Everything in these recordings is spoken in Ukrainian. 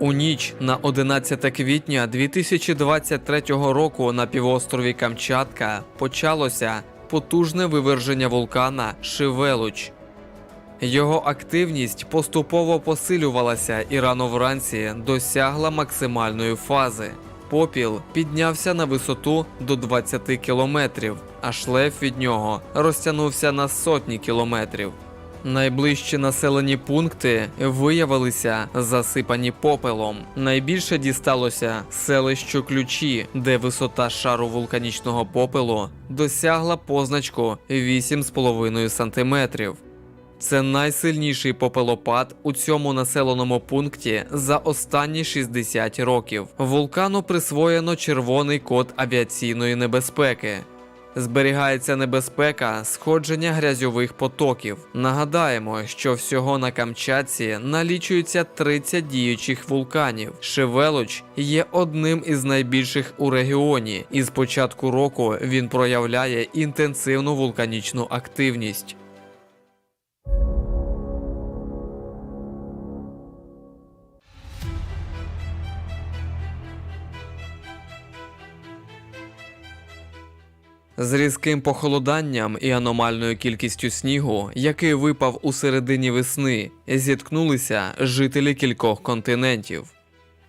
У ніч на 11 квітня 2023 року на півострові Камчатка почалося потужне виверження вулкана Шивелуч. Його активність поступово посилювалася і рано вранці досягла максимальної фази. Попіл піднявся на висоту до 20 кілометрів, а шлейф від нього розтягнувся на сотні кілометрів. Найближчі населені пункти виявилися засипані попелом. Найбільше дісталося селищу Ключі, де висота шару вулканічного попелу досягла позначку 8,5 сантиметрів. Це найсильніший попелопад у цьому населеному пункті за останні 60 років. Вулкану присвоєно червоний код авіаційної небезпеки. Зберігається небезпека сходження грязьових потоків. Нагадаємо, що всього на Камчатці налічується 30 діючих вулканів. Шевелуч є одним із найбільших у регіоні, і з початку року він проявляє інтенсивну вулканічну активність. З різким похолоданням і аномальною кількістю снігу, який випав у середині весни, зіткнулися жителі кількох континентів.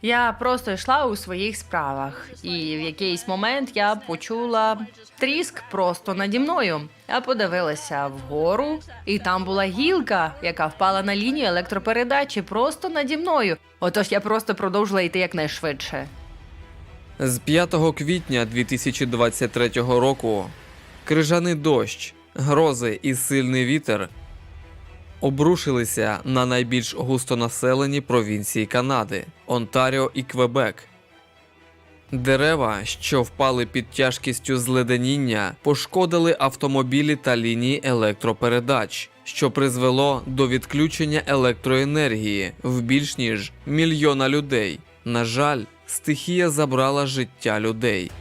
Я просто йшла у своїх справах, і в якийсь момент я почула тріск просто наді мною. Я подивилася вгору, і там була гілка, яка впала на лінію електропередачі просто наді мною. Отож я просто продовжила йти якнайшвидше. З 5 квітня 2023 року крижаний дощ, грози і сильний вітер обрушилися на найбільш густонаселені провінції Канади Онтаріо і Квебек. Дерева, що впали під тяжкістю зледеніння, пошкодили автомобілі та лінії електропередач, що призвело до відключення електроенергії в більш ніж мільйона людей. На жаль, стихія забрала життя людей.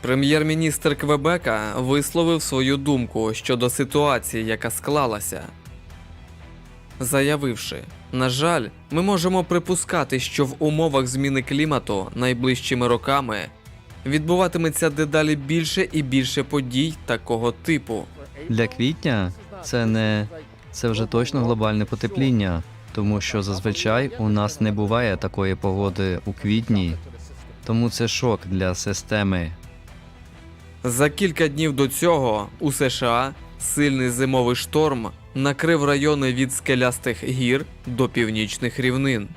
Прем'єр-міністр Квебека висловив свою думку щодо ситуації, яка склалася, заявивши: на жаль, ми можемо припускати, що в умовах зміни клімату найближчими роками відбуватиметься дедалі більше і більше подій такого типу. Для квітня це не це вже точно глобальне потепління, тому що зазвичай у нас не буває такої погоди у квітні, тому це шок для системи. За кілька днів до цього у США сильний зимовий шторм накрив райони від скелястих гір до північних рівнин.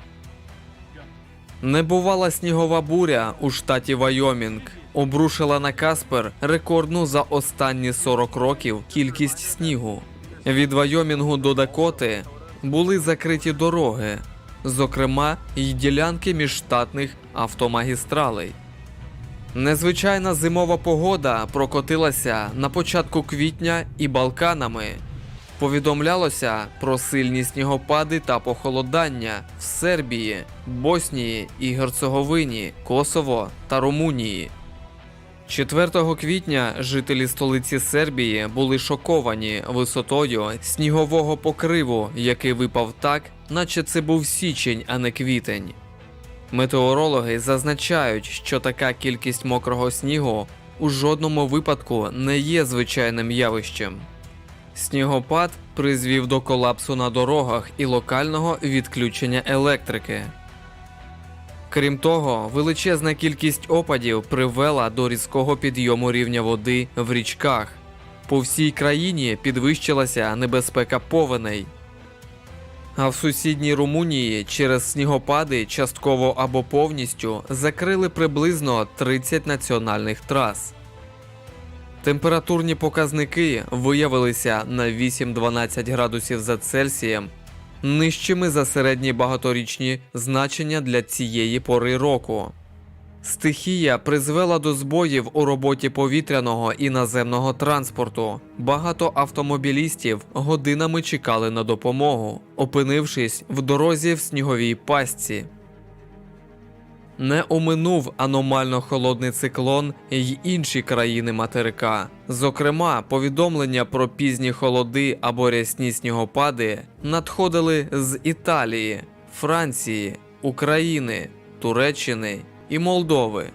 Небувала снігова буря у штаті Вайомінг обрушила на Каспер рекордну за останні 40 років кількість снігу. Від Вайомінгу до Дакоти були закриті дороги, зокрема й ділянки міжштатних автомагістралей. Незвичайна зимова погода прокотилася на початку квітня і Балканами. Повідомлялося про сильні снігопади та похолодання в Сербії, Боснії і Герцеговині, Косово та Румунії. 4 квітня жителі столиці Сербії були шоковані висотою снігового покриву, який випав так, наче це був січень, а не квітень. Метеорологи зазначають, що така кількість мокрого снігу у жодному випадку не є звичайним явищем. Снігопад призвів до колапсу на дорогах і локального відключення електрики. Крім того, величезна кількість опадів привела до різкого підйому рівня води в річках. По всій країні підвищилася небезпека повеней. А в сусідній Румунії через снігопади частково або повністю закрили приблизно 30 національних трас. Температурні показники виявилися на 8-12 градусів за Цельсієм, нижчими за середні багаторічні значення для цієї пори року. Стихія призвела до збоїв у роботі повітряного і наземного транспорту. Багато автомобілістів годинами чекали на допомогу, опинившись в дорозі в сніговій пастці. Не оминув аномально холодний циклон й інші країни материка. Зокрема, повідомлення про пізні холоди або рясні снігопади надходили з Італії, Франції, України, Туреччини і Молдови.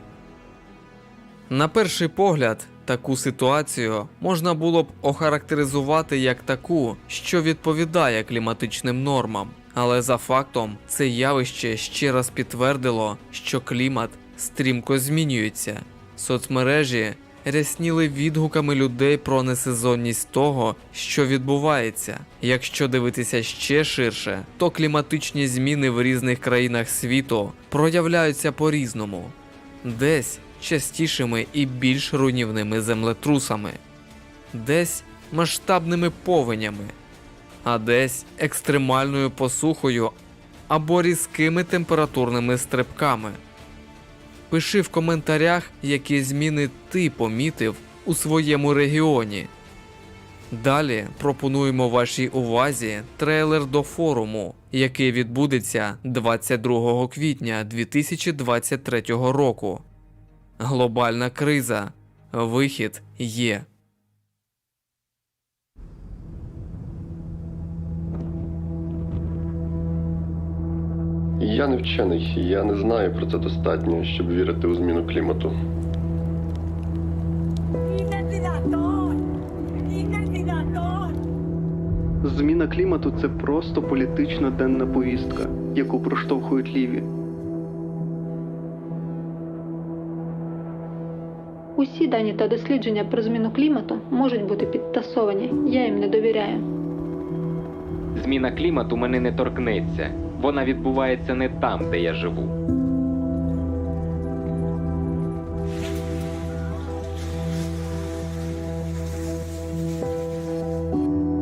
На перший погляд, таку ситуацію можна було б охарактеризувати як таку, що відповідає кліматичним нормам. Але за фактом це явище ще раз підтвердило, що клімат стрімко змінюється. Соцмережі рясніли відгуками людей про несезонність того, що відбувається. Якщо дивитися ще ширше, то кліматичні зміни в різних країнах світу проявляються по-різному, десь частішими і більш руйнівними землетрусами, десь масштабними повенями, а десь екстремальною посухою або різкими температурними стрибками. Пиши в коментарях, які зміни ти помітив у своєму регіоні. Далі пропонуємо вашій увазі трейлер до форуму, який відбудеться 22 квітня 2023 року. Глобальна криза. Вихід є. Я не вчений, я не знаю про це достатньо, щоб вірити у зміну клімату. Зміна клімату це просто політична денна повістка, яку проштовхують ліві. Усі дані та дослідження про зміну клімату можуть бути підтасовані. Я їм не довіряю. Зміна клімату мене не торкнеться. Вона відбувається не там, де я живу.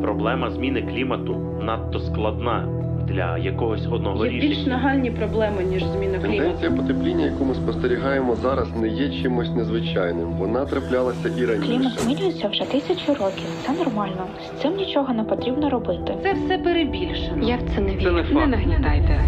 Проблема зміни клімату надто складна для якогось одного Є більш нагальні проблеми, ніж зміна клімату. Тенденція потепління, яку ми спостерігаємо зараз, не є чимось незвичайним. Вона траплялася і раніше. Клімат змінюється вже тисячу років. Це нормально. З цим нічого не потрібно робити. Це все перебільшено. Я в це не Це не вірю. Не нагнітайте.